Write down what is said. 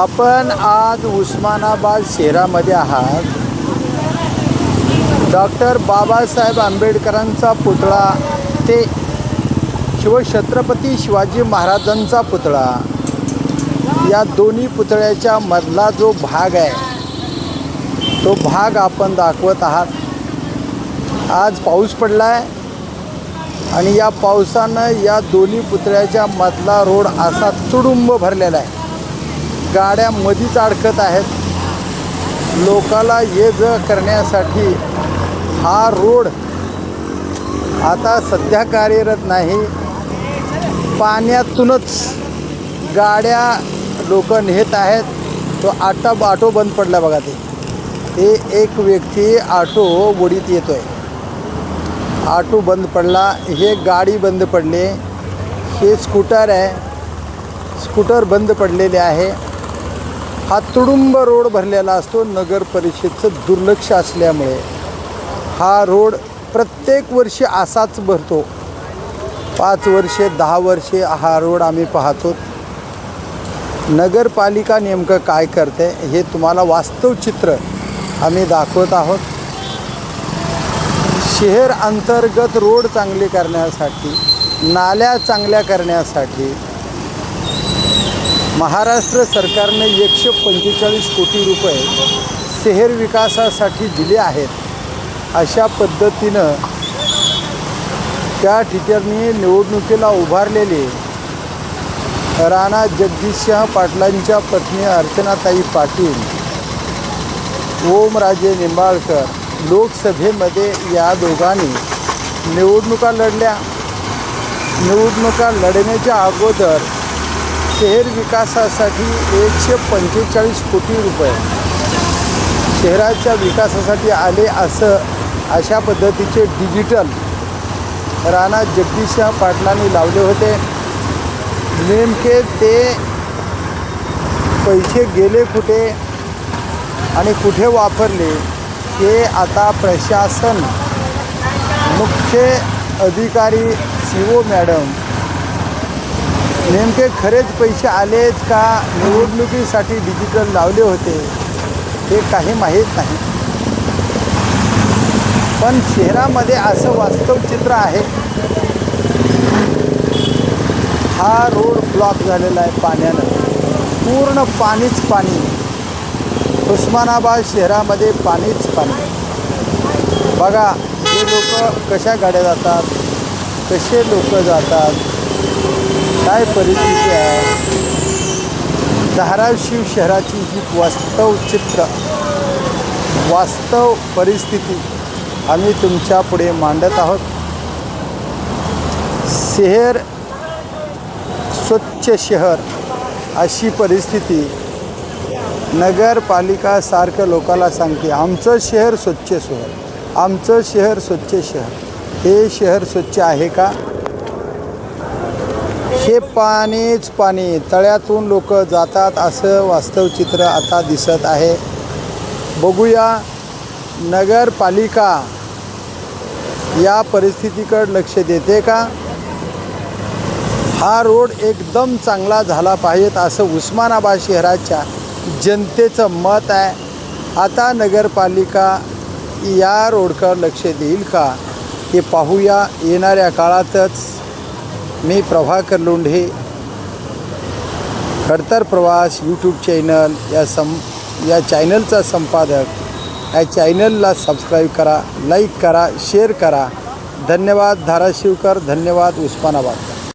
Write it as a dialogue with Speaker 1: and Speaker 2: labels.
Speaker 1: आपण आज उस्मानाबाद शहरामध्ये आहात. डॉक्टर बाबासाहेब आंबेडकरांचा पुतळा ते शिवछत्रपती शिवाजी महाराजांचा पुतळा. या दोन्ही पुतळ्याच्या मधला जो भाग आहे तो भाग आपण दाखवत आहात. आज पाऊस पडला आहे आणि या पावसानं या दोन्ही पुतळ्याच्या मधला रोड असा तुडुंब भरलेला आहे. गाड्या मधीच अडकत आहेत. लोकाला ये ज करण्यासाठी हा रोड आता सध्या कार्यरत नाही. पाण्यातूनच गाड्या लोक नेत आहेत. तो आटा ऑटो बंद पडला बघा ते. ते एक व्यक्ती ऑटो वडीत येतो आहे ऑटो बंद पडला हे गाडी बंद पडली. हे स्कूटर आहे. स्कूटर बंद पडलेले आहे. हा तुडुंब रोड भरलेला असतो नगर परिषदचं दुर्लक्ष असल्यामुळे. हा रोड प्रत्येक वर्षी असाच भरतो. पाच वर्षे दहा वर्षे हा रोड आम्ही पाहतो. नगरपालिका नेमकं काय करते हे तुम्हाला वास्तव चित्र आम्ही दाखवत आहोत. शहर अंतर्गत रोड चांगले करण्यासाठी नाल्या चांगल्या करण्यासाठी महाराष्ट्र सरकारने एकशे पंचेचाळीस कोटी रुपये शहर विकासासाठी दिले आहेत. अशा पद्धतीनं त्या ठिकाणी निवडणुकीला उभारलेले राणा जगदीशशाह पाटलांच्या पत्नी अर्चनाताई पाटील ओमराजे निंबाळकर लोकसभेमध्ये या दोघांनी निवडणुका लढल्या. निवडणुका लढण्याच्या अगोदर शहर विकासासाठी एकशे पंचेचाळीस कोटी रुपये शहराच्या विकासासाठी आले असं अशा पद्धतीचे डिजिटल राणा जगदीशशाह पाटलांनी लावले होते. नेमके ते पैसे गेले कुठे आणि कुठे वापरले हे आता प्रशासन मुख्य अधिकारी सी ओ मॅडम नेमके खरेच पैसे आलेत का? निवडणुकीसाठी डिजिटल लावले होते. हे काही माहीत नाही. पण शहरामध्ये असं वास्तव चित्र आहे. हा रोड ब्लॉक झालेला आहे पाण्यानं. पूर्ण पाणीच पाणी. उस्मानाबाद शहरामध्ये पाणीच पाणी. बघा हे लोक कशा गाड्या जातात? कसे लोक जातात? काय परिस्थिती आहे? धाराशिव शहराची ही वास्तव चित्र वास्तव परिस्थिती आम्ही तुमच्यापुढे मांडत आहोत. शहर स्वच्छ शहर अशी परिस्थिती नगरपालिका सारखं लोकाला सांगते आमचं शहर स्वच्छ शहर आमचं शहर स्वच्छ शहर हे शहर स्वच्छ आहे का? हे पाणीच पाणी. तळ्यातून लोक जातात असं वास्तव चित्र आता दिसत आहे. बघूया नगरपालिका या परिस्थितीकडे लक्ष देते का? हा रोड एकदम चांगला झाला पाहिजेत असं उस्मानाबाद शहराच्या जनतेचं मत आहे. आता नगरपालिका या रोडकडं लक्ष देईल का? हे पाहूया येणाऱ्या काळातच. मी प्रभाकर लोंढे खडतर प्रवास यूट्यूब चॅनल या सं या चॅनलचा संपादक. या चॅनलला सबस्क्राईब करा लाईक करा शेअर करा. धन्यवाद धाराशिवकर धन्यवाद उस्मानाबाद.